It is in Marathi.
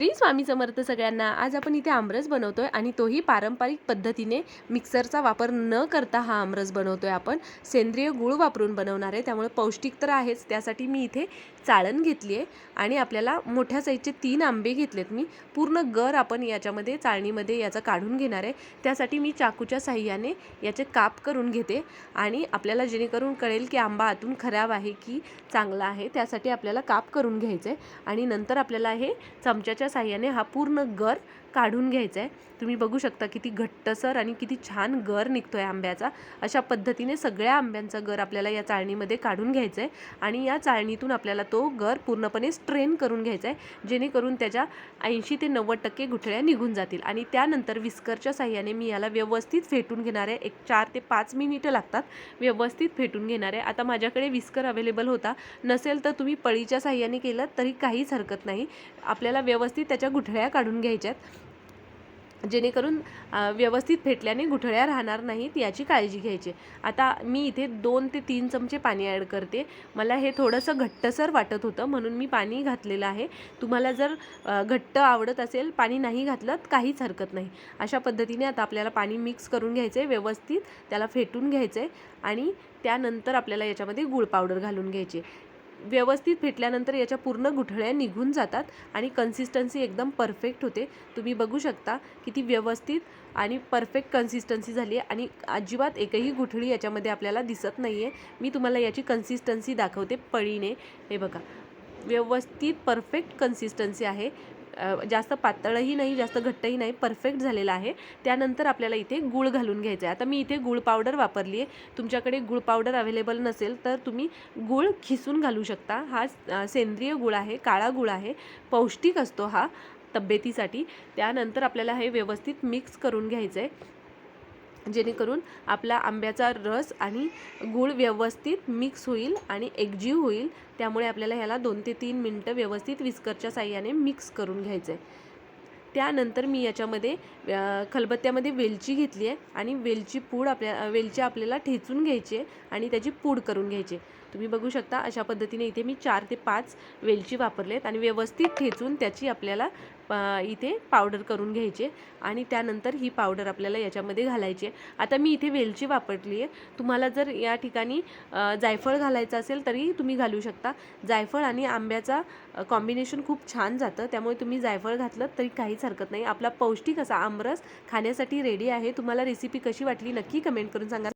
श्री स्वामी समर्थ सगळ्यांना. आज आपण इथे आमरस बनवतोय आणि तोही पारंपरिक पद्धतीने मिक्सरचा वापर न करता हा आमरस बनवतोय आपण. सेंद्रिय गूळ वापरून बनवणार आहे त्यामुळे पौष्टिक तर आहेच. त्यासाठी मी इथे चाळण घेतली आहे आणि आपल्याला मोठ्या साईजचे तीन आंबे घेतलेत मी. पूर्ण गर आपण याच्यामध्ये चाळणीमध्ये याचा काढून घेणार आहे. त्यासाठी मी चाकूच्या साह्याने याचे काप करून घेते आणि आपल्याला जेणेकरून कळेल की आंबा आतून खराब आहे की चांगला आहे त्यासाठी आपल्याला काप करून घ्यायचं आहे. आणि नंतर आपल्याला हे चमच्याच्या साह्याने हा पूर्ण गर काढून घ्यायचं आहे तुम्ही बघू शकता किती घट्टसर आणि किती छान गर निघतो आहे आंब्याचा. अशा पद्धतीने सगळ्या आंब्यांचा गर आपल्याला या चाळणीमध्ये काढून घ्यायचा आहे आणि या चाळणीतून आपल्याला तो गर पूर्णपणे स्ट्रेन करून घ्यायचा आहे जेणेकरून त्याच्या ऐंशी ते नव्वद टक्के गुठळ्या निघून जातील. आणि त्यानंतर विस्करच्या साह्याने मी याला व्यवस्थित फेटून घेणार आहे. एक चार ते पाच मिनिटं लागतात व्यवस्थित फेटून घेणार आहे. आता माझ्याकडे विस्कर अवेलेबल होता. नसेल तर तुम्ही पळीच्या साह्याने केलं तरी काहीच हरकत नाही. आपल्याला व्यवस्थित त्याच्या गुठळ्या काढून घ्यायच्यात. जेणेकरून व्यवस्थित फेटल्याने गुठळ्या राहणार नाहीत याची काळजी घ्यायची. आता मी इथे दोन ते तीन चमचे पाणी ॲड करते. मला हे थोडंसं घट्टसर वाटत होतं म्हणून मी पाणी घातलेलं आहे. तुम्हाला जर घट्ट आवडत असेल पाणी नाही घातलं काहीच हरकत नाही. अशा पद्धतीने आता आपल्याला पाणी मिक्स करून घ्यायचं आहे व्यवस्थित त्याला फेटून घ्यायचं आहे आणि त्यानंतर आपल्याला याच्यामध्ये गूळ पावडर घालून घ्यायची. व्यवस्थित फेटल्यानंतर याच्या पूर्ण गुठळ्या निघून जातात आणि कन्सिस्टन्सी एकदम परफेक्ट होते. तुम्ही बघू शकता किती व्यवस्थित आणि परफेक्ट कन्सिस्टन्सी झाली आहे आणि अजिबात एकही गुठळी याच्यामध्ये आपल्याला दिसत नाही आहे मी तुम्हाला याची कन्सिस्टन्सी दाखवते पळीने. हे बघा व्यवस्थित परफेक्ट कन्सिस्टन्सी आहे. जास्त पातळही नाही जास्त घट्टही नाही परफेक्ट झालेला आहे. त्यानंतर आपल्याला इथे गूळ घालून घ्यायचं आहे. आता मी इथे गूळ पावडर वापरली आहे तुमच्याकडे गूळ पावडर अवेलेबल नसेल तर तुम्ही गूळ खिसून घालू शकता. हा सेंद्रिय गूळ आहे काळा गूळ आहे. पौष्टिक असतो हा तब्येतीसाठी. त्यानंतर आपल्याला हे व्यवस्थित मिक्स करून घ्यायचं आहे जेणेकरून आपला आंब्याचा रस आणि गूळ व्यवस्थित मिक्स होईल आणि एकजीव होईल. त्यामुळे आपल्याला ह्याला दोन ते तीन मिनटं व्यवस्थित विस्करच्या साह्याने मिक्स करून घ्यायचं आहे त्यानंतर मी याच्यामध्ये खलबत्त्यामध्ये वेलची घेतली आहे आणि वेलची पूड आपल्या वेलची आपल्याला ठेचून घ्यायची आहे आणि त्याची पूड करून घ्यायची तुम्ही बघू शकता अशा पद्धतीने इथे मी चार ते पाच वेलची वापरले आहेत आणि व्यवस्थित ठेचून त्याची आपल्याला इथे पावडर करून घ्यायची आणि त्यानंतर ही पावडर आपल्याला याच्यामध्ये घालायची आहे. आता मी इथे वेलची वापरली आहे. तुम्हाला जर या ठिकाणी जायफळ घालायचं असेल तरी तुम्ही घालू शकता. जायफळ आणि आंब्याचा कॉम्बिनेशन खूप छान जातं. त्यामुळे तुम्ही जायफळ घातलं तरी काहीच हरकत नाही. आपला पौष्टिक असा आमरस खाण्यासाठी रेडी आहे. तुम्हाला रेसिपी कशी वाटली नक्की कमेंट करून सांगा.